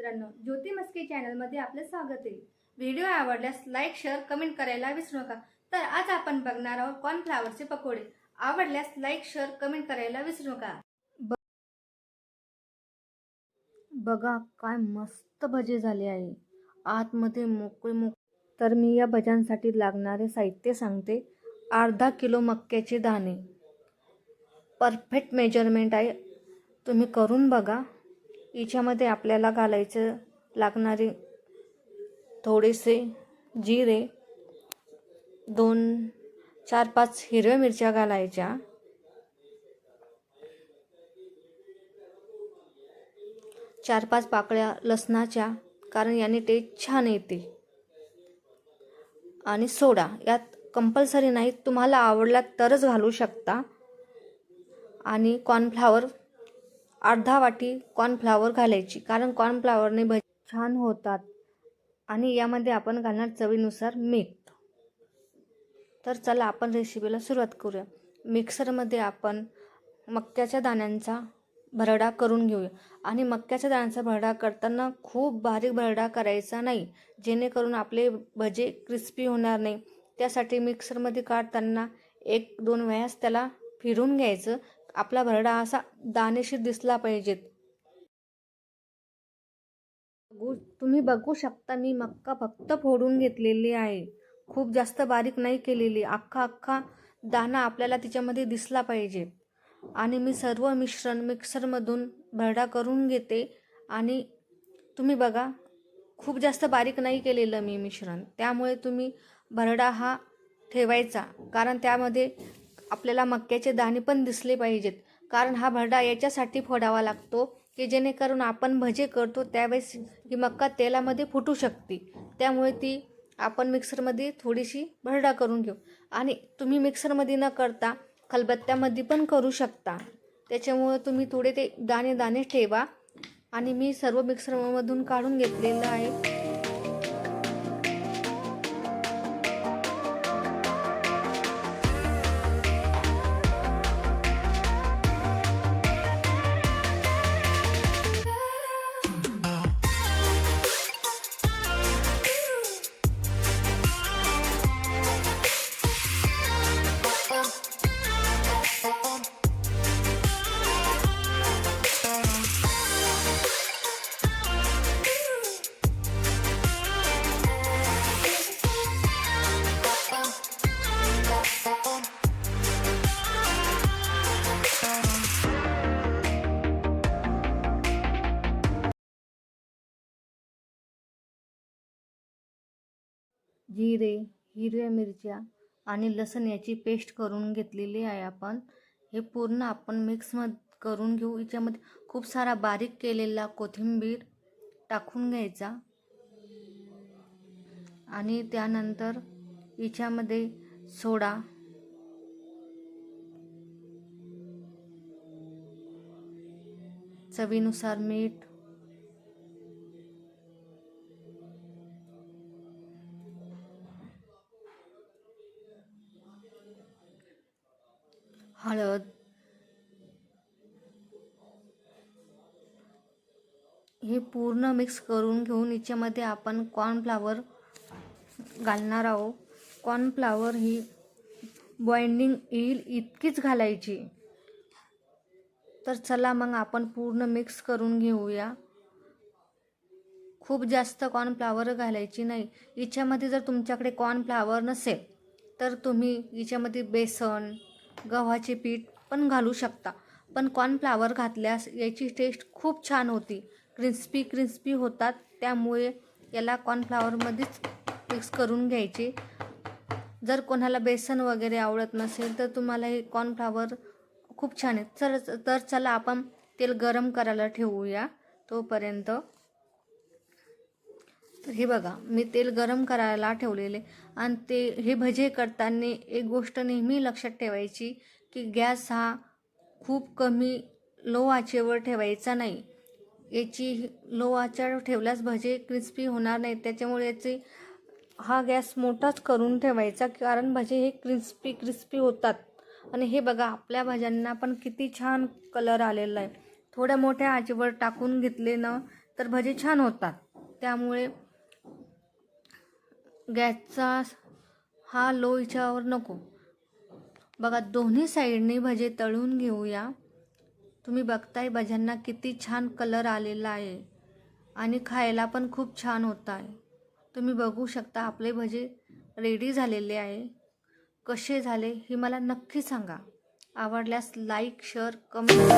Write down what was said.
मित्रांनो ज्योती मस्के चॅनलमध्ये आपलं स्वागत आहे. व्हिडिओ आवडल्यास लाईक शेअर कमेंट करायला विसरू नका. तर आज आपण बघणार आहोत कॉर्नफ्लावरचे पकोडे. आवडल्यास लाईक शेअर कमेंट करायला विसरू नका. बघा काय मस्त भजे झाले आहे. आतमध्ये मोकळे मोक तर मी या भज्यांसाठी लागणारे साहित्य सांगते. अर्धा किलो मक्याचे दाणे. परफेक्ट मेजरमेंट आहे. तुम्ही करून बघा. याच्यामध्ये आपल्याला घालायचं लागणारे थोडेसे जिरे दोन चार पाच हिरव्या मिरच्या घालायच्या. चार पाच पाकळ्या लसणाच्या कारण याने टेस्ट छान येते. आणि सोडा यात कंपल्सरी नाही तुम्हाला आवडला तरच घालू शकता. आणि कॉर्नफ्लावर अर्धा वाटी कॉर्नफ्लावर घालायची. कारण कॉर्नफ्लावरने भजी छान होतात. आणि यामध्ये आपण घालणार चवीनुसार मीठ. तर चला आपण रेसिपीला सुरुवात करूया. मिक्सरमध्ये आपण मक्याच्या दाण्यांचा भरडा करून घेऊया. आणि मक्याच्या दाण्यांचा भरडा करताना खूप बारीक भरडा करायचा नाही. जेणेकरून आपले भजे क्रिस्पी होणार नाही. त्यासाठी मिक्सरमध्ये काढताना एक दोन वेळास त्याला फिरून घ्यायचं. आपला भरडा असा दानेशीर दिसला पाहिजेत. तुम्ही बघू शकता मी मक्का फक्त फोडून घेतलेली आहे. खूप जास्त बारीक नाही केलेली. अख्खा अख्खा दाणा आपल्याला तिच्यामध्ये दिसला पाहिजे. आणि मी सर्व मिश्रण मिक्सरमधून भरडा करून घेते. आणि तुम्ही बघा खूप जास्त बारीक नाही केलेलं मी मिश्रण. त्यामुळे तुम्ही भरडा हा ठेवायचा. कारण त्यामध्ये आपल्याला मक्याचे दाणे पण दिसले पाहिजेत. कारण हा भरडा याच्यासाठी फोडावा लागतो की जेणेकरून आपण भजे करतो त्यावेळेस ही मक्का तेलामध्ये फुटू शकते. त्यामुळे ती आपण मिक्सरमध्ये थोडीशी भरडा करून घेऊ. आणि तुम्ही मिक्सरमध्ये न करता खलबत्त्यामध्ये पण करू शकता. त्याच्यामुळं तुम्ही थोडे ते दाणे दाणे ठेवा. आणि मी सर्व मिक्सरमधून काढून घेतलेलं आहे. जिरे हिरव्या मिरच्या आणि लसण याची पेस्ट करून घेतलेली आहे आपण. हे पूर्ण आपण मिक्स म करून घेऊ. याच्यामध्ये खूप सारा बारीक केलेला कोथिंबीर टाकून घ्यायचा. आणि त्यानंतर याच्यामध्ये सोडा. चवीनुसार मीठ हळद हे पूर्ण मिक्स करून घेऊन याच्यामध्ये आपण कॉर्नफ्लावर घालणार आहोत. कॉर्नफ्लावर ही बॉइंडिंग येईल इतकीच घालायची. तर चला मग आपण पूर्ण मिक्स करून घेऊया. खूप जास्त कॉर्नफ्लावर घालायची नाही. याच्यामध्ये जर तुमच्याकडे कॉर्नफ्लावर नसेल तर तुम्ही याच्यामध्ये बेसन गव्हाचे पीठ पण घालू शकता. पण कॉर्नफ्लावर घातल्यास याची टेस्ट खूप छान होती. क्रिस्पी क्रिस्पी होतात. त्यामुळे याला कॉर्नफ्लावरमध्येच मिक्स करून घ्यायचे. जर कोणाला बेसन वगैरे आवडत नसेल तर तुम्हाला हे कॉर्नफ्लावर खूप छान आहे. तर तर चला आपण तेल गरम करायला ठेवूया तोपर्यंत. हे बघा मी तेल गरम करायला ठेवलेले. आणि ते हे भजे करताना एक गोष्ट नेहमी लक्षात ठेवायची की गॅस हा खूप कमी लो आचेवर ठेवायचा नाही. याची लो आचार ठेवल्यास भजे क्रिस्पी होणार नाही त्याच्यामुळे याची हा गॅस मोठाच करून ठेवायचा कारण भजे हे क्रिस्पी क्रिस्पी होतात. आणि हे बघा आपल्या भाज्यांना पण किती छान कलर आलेला आहे. थोड्या मोठ्या आचेवर टाकून घेतले ना तर भजे छान होतात. त्यामुळे गॅसचा हा लो याच्यावर नको. बघा दोन्ही साईडने भजे तळून घेऊया. तुम्ही बघताय भज्यांना किती छान कलर आलेला आहे. आणि खायला पण खूप छान होत आहे तुम्ही बघू शकता आपले भजे रेडी झालेले आहे. कसे झाले हे मला नक्की सांगा. आवडल्यास लाईक शेअर कमेंट